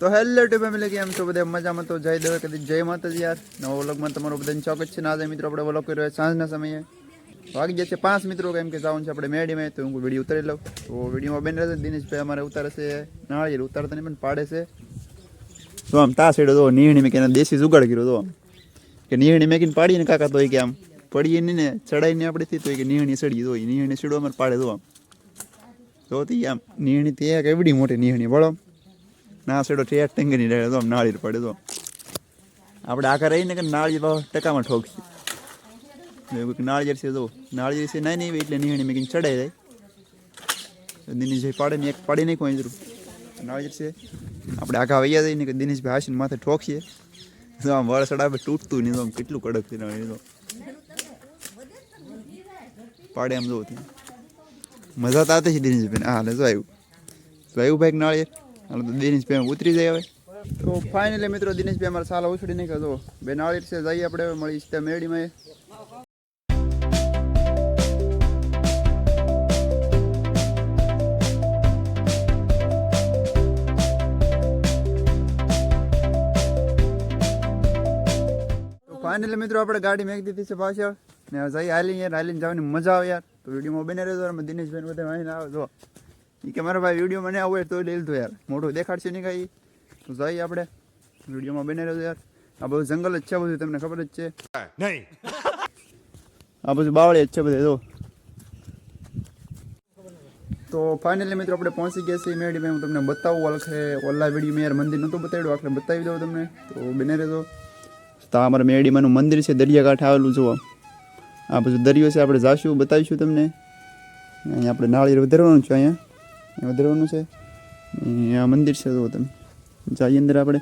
તો hello two family, કેમ છો બધા? મજામાં તો જય દેવે કદી જય માતાજી યાર. નવો વ્લોગમાં તમારું બધાને ચોક્કસ છે આજે મિત્રો આપણે વ્લોગ કર્યો સાંજના સમયે. વાગી છે પાંચ મિત્રો, કેમ કે જવાનું છે આપણે મેડીમાં, તો હું વીડિયો ઉતારી લઉં. તો વિડીયોમાં બેન રહેશે દિનેશભાઈ અમારે ઉતારે છે નાળિયેર ઉતારતા નહીં, પણ પાડે છે. તો આમ તા સાઈડ તો નીહણી મેં કે દેશી જુગાડ કર્યો તો કે નીહણી મેકીને પાડીને કાકા તો કે આમ. પડીએ નહીં ને ચડાઈને આપણેથી તો કે નીહણી સડી તો નીહણી સડો અમારે પાડે તો આમ. તો તી આમ, નીહણી તે કેવડી મોટી નીહણી બળો ના સેડો ઠેઠ ટેંગની રહે તો નાળી પડે તો. આપણે આખા રહીને કે નાળી ભાવ ટકામાં ઠોકશે. નાળિયેર છે તો નાળિયેર છે નહીં નહીં એટલે નીહણી મેં ચડાઈ જાય દિનેશભાઈ પાડે ને એક પાડી કોઈ જરૂર નાળિયેર છે. આપણે આખા વૈયા જઈને કે દિનેશભાઈ હાસીને માથે ઠોકીએ તો આમ વળ સડાવે તૂટતું નહીં, તો આમ કેટલું કડક તો. પાડે આમ જોવું મજા તો આવતી છે દિનેશભાઈ હા લે જો આવ્યું. તો આવ્યું ભાઈ તો દિનેશભાઈ ઉતરી જાય હવે. તો ફાઇનલી મિત્રો દિનેશભાઈ અમારે સાલા ઉછળી નહીં કરતો બે નાળિયેર છે, જઈએ આપણે મળીશ મળી ત્યાં મેળીમાં તો ફાઇનલી મિત્રો આપણે ગાડી મેક દીધી છે પાછળ. ને જઈએ જઈ હાલી યાર, હાલીને જવાની મજા આવે યાર. તો વિડીયોમાં બને રહેજો દિનેશભાઈ બધા વાંચીને આવે. જો. એ કે મારા ભાઈ વીડિયો મને આવું હોય તો લઈ લીધો યાર. મોટું દેખાડશે નહીં કાંઈ. તો જઈએ આપણે. વિડીયોમાં બને રહ્યો યાર. આ બધું જંગલ જ છે બધું તમને ખબર જ છે. નહીં. આ બધું બાવળી જ છે બધે જો. તો ફાઇનલી મિત્રો આપણે પહોંચી ગયા છીએ મેડીમાં હું તમને બતાવું ઓળખે ઓલા વીડિયો યાર મંદિર નહોતું બતાવ્યું આખરે બતાવી દઉં તમને. તો બને રહેજો. તો અમારા મેડીમાંનું મંદિર છે દરિયાકાંઠે આવેલું જુઓ. આ બધું દરિયો છે આપણે જાશું બતાવીશું તમને. અહીંયા આપણે નાળિયેર વધારવાનું છે અહીંયા. વધારવાનું છે. આ મંદિર છે તો તમે. જઈએ અંદર આપણે.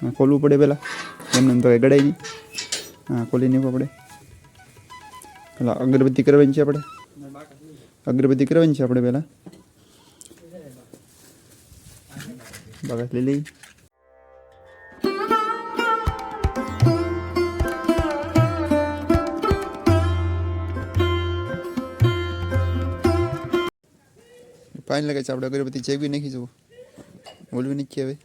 હા ખોલવું પડે પહેલાં એમને એમ તો કંઈ ગળાય નહીં. હા, ખોલી નહીં પડે પેલા અગરબત્તી કરવાની છે આપણે. અગરબત્તી કરવાની છે આપણે પહેલાં બગાસ લઈ લઈ ફાઇન લાગે છે. આપણે અગરબત્તી જેવી નાખી જવું બોલવી નાખીએ હવે.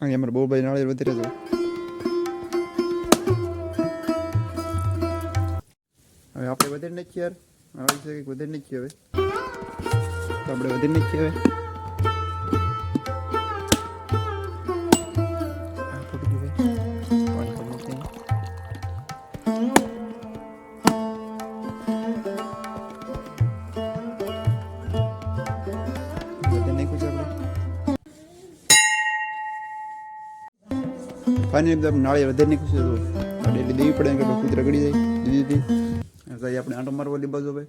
અહીં અમારે બહુ ભાઈ નાળિયેર આપણે વધારે નાખીએ યાર. આવે છે કંઈક વધારે નાખીએ હવે. તો આપણે વધારે નાખીએ હવે. પાણી એકદમ નાળી વધારે નીકળશે તો ડેલી દેવી પડે કે કૂતરા રગડી જાય. દીધી હતી આપણે આંટો મારવા લી બાજુ ભાઈ.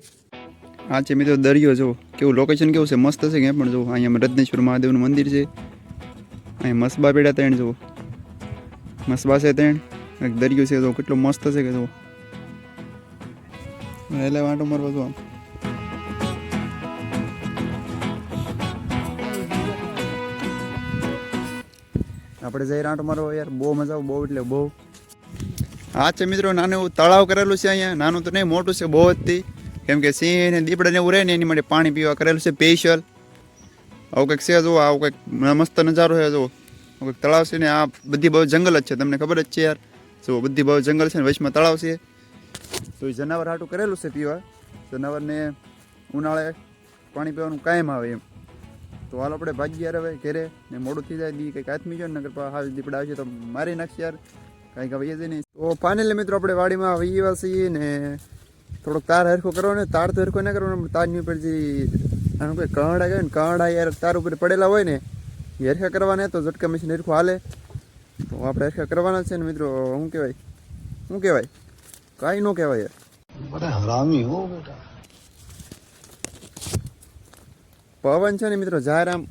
આ છે મિત્રો દરિયો જો કેવું લોકેશન કેવું છે? મસ્ત છે કે પણ જો અહીંયા રત્નેશ્વર મહાદેવનું મંદિર છે. અહીંયા મસબા પેડા ત્રણ જુઓ. મસબા છે ત્રણ. એક દરિયો છે જો કેટલો મસ્ત છે કે જો એટલે આંટો મારવા જો આમ. આપણે જઈ આંટો મારવા યાર. બહુ મજા આવે બહુ એટલે બહુ. હા, છે મિત્રો, નાનું તળાવ કરેલું છે અહીંયા. નાનું તો નહીં, મોટું છે, બહુ જ કેમ કે સિંહ ને દીપડા ને એવું રહે ને, એની માટે પાણી પીવા કરેલું છે સ્પેશિયલ આવું કંઈક છે, જુઓ, આવું કંઈક મસ્ત નજારો છે, જુઓ. કંઈક તળાવ છે ને, આ બધી બહુ જંગલ જ છે, તમને ખબર જ છે યાર. જુઓ, બધી બહુ જંગલ છે ને, વચમાં તળાવ છે. તો એ જનાવર હાટું કરેલું છે પીવા. જનાવરને ઉનાળે પાણી પીવાનું કાયમ આવે એમ. તો હાલ આપણે ભાગી યાર હવે ઘેરે. ને મોડું થઈ જાય દી કંઈક હાથમી જાય નગર પર હાલ દીપડા આવશે તો મારી નાખશે યાર. કારણ કે વહીએ જ નહીં. તો ફાઇનલી મિત્રો આપણે વાડીમાં વહીએ છીએ ને થોડોક તાર હરખો કરવો ને તાર તો હરખો ના કરવાનો તારની ઉપર જે આનું કોઈ કાંડા ગયો ને કાંડા યાર તાર ઉપર પડેલા હોય ને એ હરખા કરવાના તો ઝટકા મશીન હરખું હાલે. તો આપણે હરખા કરવાના છે ને મિત્રો શું કહેવાય? શું કહેવાય? કાંઈ ન કહેવાય યાર. પવન છે ને મિત્રો જાહેર આમ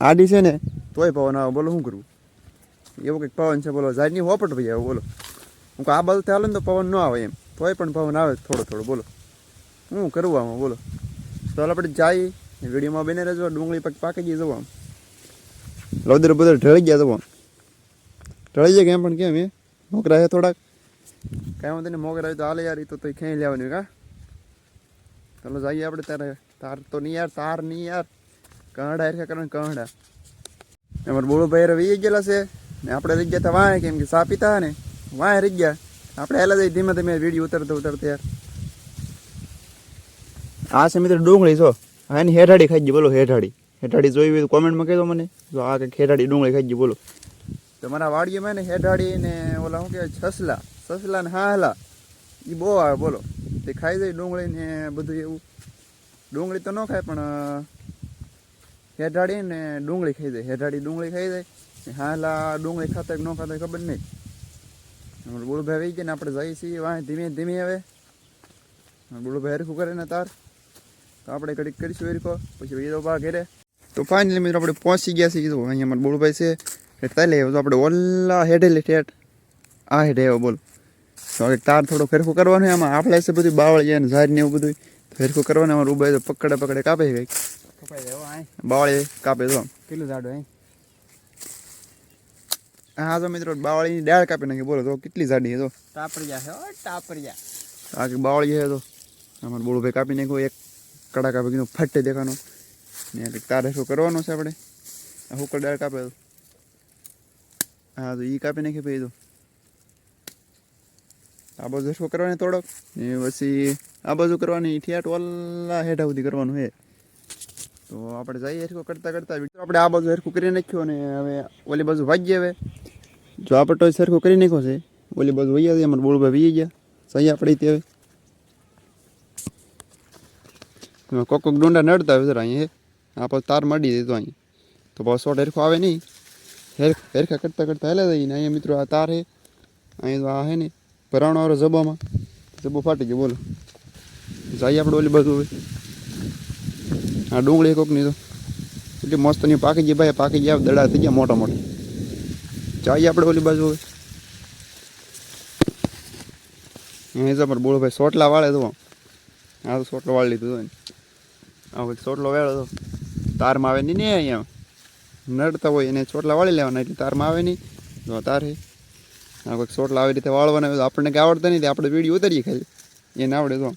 આડી છે ને તોય પવન આવે બોલો શું કરવું એવું કંઈક પવન છે, બોલો ઝાડની હોપટ ભાઈ આવે, બોલો. હું કહું, આ બાજુ હાલે ને તો પવન ન આવે એમ. તોય પણ પવન આવે થોડો થોડો, બોલો. હું કરવું આમાં, બોલો. તો હાલ આપણે જઈએ વિડીયોમાં બને રહેજો, ડુંગળી પાક પાકી જઈ જવા લોદર બધર ઢળી ગયા જવા ઢળી ગયા કેમ, પણ કેમ એ? મોકરા છે થોડાક. કાંઈ વાંધો નહીં મોકરા તો હાલે યાર, એ તો તોય ખેંચી લેવાની કા ચાલો, જઈએ આપણે તારે તાર તો નહીં યાર, તાર નહીં યાર. કાંડા હેરખા કારણ કાંડા એમાં બોલો ભાઈ રહી ગયેલા છે. ને આપણે રહી ગયા હતા વાંહે, કેમ કે સા પીતા ને. વાંહે રહી ગયા. આપણે હેલા જઈ ધીમે ધીમે વીડિયો ઉતરતો ઉતરતો યાર. આ છે મિત્રો ડુંગળી છો હા એની હેઠાડી ખાઈ ગઈ, બોલો હેઠાડી. હેઠાડી જોઈ હોય તો કોમેન્ટમાં કહેજો મને. જો આ કંઈક હેઠાડી ડુંગળી ખાઈ ગઈ, બોલો. તમારા વાડીમાં ને હેઠાડી ને ઓલા શું કહેવાય, છસલા. સસલા ને હાહલા. એ બહુ આવે, બોલો. તે ખાઈ જાય ડુંગળી ને બધું એવું. ડુંગળી તો ન ખાય, પણ હેઠાડી ને ડુંગળી ખાઈ જાય. હેઠાડી ડુંગળી ખાઈ જાય. હાલા ડુંગળી ખાતા કે ન ખાતે ખબર નહીં. બોલુભાઈ આવી ગયા ને આપણે જઈએ છીએ વાહ ધીમે ધીમે હવે. બોલુભાઈ હરખું કરે ને તાર. તો આપણે ઘડીક કરીશું હરખો પછી બીજો બા ઘેરે. તો ફાઇનલી મિત્રો આપણે પહોંચી ગયા છીએ કીધું અહીંયા અમારા બોલુભાઈ છે એટલે તાલે તો આપણે ઓલા હેઠેલી ઠેઠ. આ હેઠે આવ્યો બોલો. તો તાર થોડો ફેરફું કરવાનું એમાં આપણે છે બધું બાવળી ને ઝાડ ને એવું બધું ફેરફું કરવાનો અમારું ઊભા તો પકડે પકડે કાપે આય. બાવળી કાપે તો. કેટલું ઝાડ આય? હા તો મિત્રો બાવળીની ડાળ કાપી નાખી. બોલો તો કેટલી જાડી છે તો? ટાપરિયા છે હો, ટાપરિયા. આ કે બાવળી છે તો. અમારે બોલુભાઈ કાપી નાખ્યો એક કડા કાપી કીધું ફટે દેખાનો ને કંઈક તારે શું કરવાનું છે આપણે? આ હુકર ડાળ કાપે તો. હા તો એ કાપી નાખી ભાઈ તો. આ બાજુ શું કરવાની થોડોક? ને પછી આ બાજુ કરવાની ઠિયાટ ઓલા હેઠા સુધી કરવાનું છે. તો આપણે જઈએ હેરખું કરતા કરતા આપણે આ બાજુ હેરખું કરી નાખ્યો અને હવે ઓલી બાજુ ભાગીએ હવે. જો આપણે તો સરખો કરી નાખ્યો છે, ઓલી બાજુ વહી ગયા અમારે બોળભાઈ વહી ગયા. સહી આપણે તે હવે. કોક કોક ડોંડા નડતા હોય અહીંયા આ પછી તાર મળી દીધો અહીં તો બસ શોર્ટ હેરખો આવે નહીં. હેર, હેરખા કરતાં કરતાં હેલા જઈને અહીંયા મિત્રો આ તાર હે. અહીંયા તો આ હે ને, ભરાણો વાળો જબામાં જબો ફાટી ગયો, બોલો. જઈએ આપણે ઓલી બાજુ હવે. આ ડુંગળી કોકની તો. એટલે મસ્તની પાકી ગયા ભાઈ, પાકી ગયા દડા થઈ ગયા મોટા મોટા જઈએ આપણે ઓલી બાજુ હવે. તો પણ બોલો ભાઈ સોટલા વાળે તો. આ તો સોટલો વાળી લીધું તો ને. આ સોટલો વેળો તો તારમાં આવે નહીં ને અહીંયા. નડતા હોય એને ચોટલા વાળી લેવાના, એટલે તારમાં આવે નહીં. જો તાર આ કોઈક ચોટલા આવી રીતે વાળવાના હોય તો આપણને કંઈ આવડતા નહીં આપણે વીડિયો ઉતારીએ ખાલી. એને આવડે તો.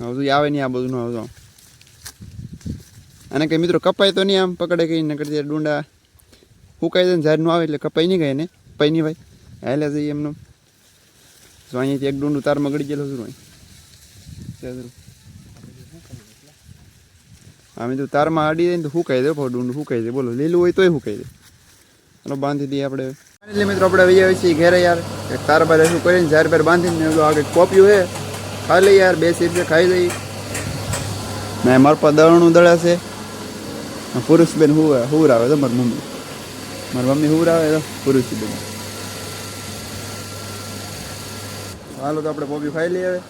હવે આવે નહીં આ બધું આવતો અને કંઈ મિત્રો કપાય તો નહીં આમ, પકડે કઈ ને કરતી ડુંડા હુકાઈ જાય ને ઝાડનું આવે એટલે કપાઈ નહીં ગઈ ને કપાઈ નહીં ભાઈ. હાલે જઈએ એમનું. જો અહીંયાથી એક ડુંડું તારમાં મગડી ગયેલો છું અહીં ત્યાં જરૂર. હા, મેં તો તારમાં અડી જાય ને તો હુકાઈ દે ભાવ ડુંડું હુકાઈ દે બોલો, લીલું હોય તોય હુકાઈ દે ચાલો બાંધી દઈએ આપણે. એટલે મિત્રો, આપણે આવીએ છીએ ઘેરે યાર. એક તાર બાર શું કરીને ઝાર બાર બાંધીને આગળ કોપ્યું હે ખાઈ લઈએ યાર, બે સીટ ખાઈ જઈએ ને મારા પર દળણું દળે છે. આ પુરુષબેન હું હુર આવે તો મારી મમ્મી. મારી મમ્મી હુર આવે તો પુરુષબેન હાલો તો આપણે પોપી ખાઈ લઈએ હવે.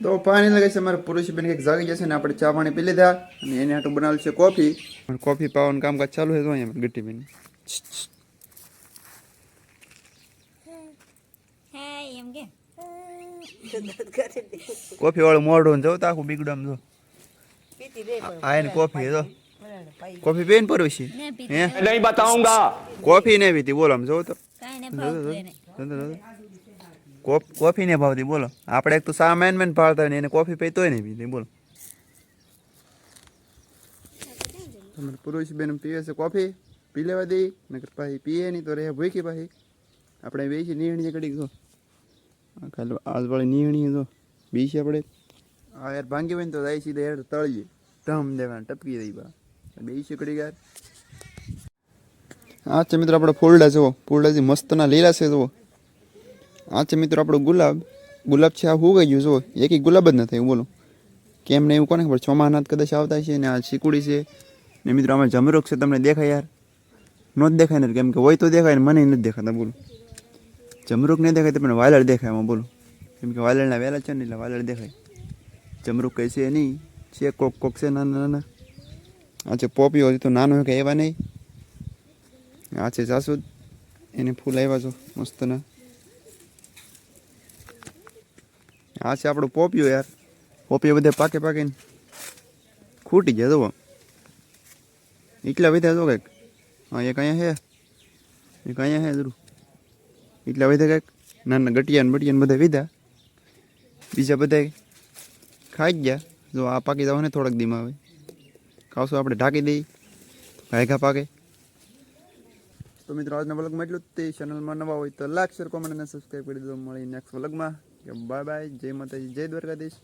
તો પાણી લાગે છે મારે પુરુષબેન કંઈક જાગી જશે ને આપણે ચા પાણી પી લીધા અને એને હાટું બનાવેલ છે કોફી. પણ કોફી પાવાનું કામકાજ ચાલુ છે તો અહીંયા ગટ્ટીબેન કોફી વાળું મોઢું જો તો આખું બીગડું આમ જો. આ એની કોફી જો. કોફી પીને પરોશી ને હે પીતી नहीं बताऊंगा કોફી ને પીતી બોલો આમ જોવો તો કાંઈ ને ભાવતું એને જોતો જોતો. કોફ કોફી ને ભાવતી બોલો આપણે એક તો સા મેન મેન ભાવતા હોય ને એને કોફી પી તોય નહીં પીતી બોલો તમારે પુરુષ બેન પીવે છે કોફી પી લેવા દઈ નકર પાછી પીએ નહીં તો રહે ભૂખી પાછી આપણે બેસી નીહણીએ ઘડીક જો આ ખાલી આજવાળી નીહણીએ જો બેસી આપણે આ યાર ભાંગી હોય ને તો જાય સીધા યાર તળીએ ઢમ દેવાના ટપકી દઈ બા બેસી શીકડી યાર આ છે મિત્રો આપણે ફૂલડા જુઓ. ફૂલડા જે મસ્તના લીલા છે, જુઓ. આ છે મિત્રો આપણો ગુલાબ. ગુલાબ છે આ હું ગયું જુઓ. એક ગુલાબ જ ન થયું બોલો. કેમ ને એવું કોને ખબર? ચોમાના કદાચ આવતા છે ને આ શીકુડી છે. ને મિત્રો આમાં જમરૂખ છે, તમને દેખાય યાર. નો જ દેખાય ને કેમ કે હોય તો દેખાય ને મને નથી દેખાતા, બોલો. જમરૂક નહીં દેખાય તો પણ વાલળ દેખાય એમાં બોલો. કેમ કે વાલળના વહેલા છે ને એટલે વાલળ દેખાય. જમરૂક કઈ છે નહીં. છે કોક કોક છે નાના નાના. આ છે પોપીઓ તો નાનો હોય કે એવા નહીં. આ છે જાસૂદ એને ફૂલ આવ્યા છો મસ્તના. આ છે આપણું પોપીઓ યાર. પોપીઓ બધે પાકે પાકેને ખૂટી ગયા, જુઓ. એટલા વધ્યા જો કંઈક. હા, એક અહીંયા છે એક અહીંયા છે જરૂર એટલા વધ્યા કંઈક. નાના ગટિયા ને બટિયા ને બધા વિધા બીજા બધા ખાઈ ગયા. જો આ પાકી જવાને થોડાક દીમાં આવે ખાવશું આપણે ઢાંકી દઈએ. ભાઈઘા પાકે તો મિત્રો, આજના વ્લોગમાં એટલું જ. તે ચેનલમાં નવા હોય તો લાઈક શેર કોમેન્ટ અને સબસ્ક્રાઈબ કરી દો મળી નેક્સ્ટ વ્લોગમાં. બાય બાય જય માતાજી. જય દ્વારકાધીશ.